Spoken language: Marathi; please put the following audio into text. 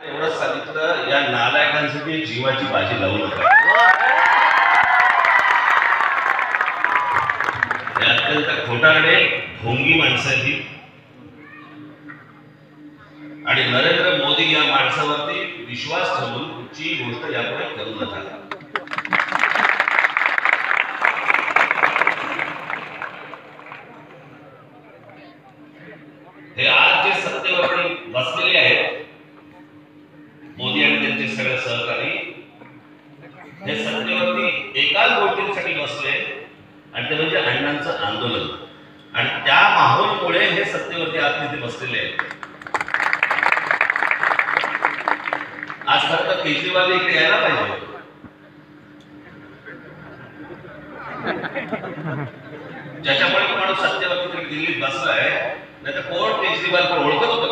एवढंच सांगितलं या नालायकांसाठी जीवाची बाजी लावू नका. अत्यंत खोटारडे ढोंगी माणसाची. आणि नरेंद्र मोदी या माणसावरती विश्वास ठेवून कुठची गोष्ट यापुढे करू नका. हे आज जे सत्तेवर बसलेले आहेत आणि सगळे सहकारी. हे सत्तेवरती एकाच गोष्टींसाठी बसले आणि ते म्हणजे अण्णांचं आंदोलन. आणि त्या माहोलमुळे हे सत्तेवरती आज तिथे बसलेले आहेत. आज खरं तर केजरीवाल इकडे यायला पाहिजे. ज्याच्यामुळे माणूस सत्तेवरती दिल्लीत बसलाय नाही तर कोण केजरीवाल पण ओळखत होतं?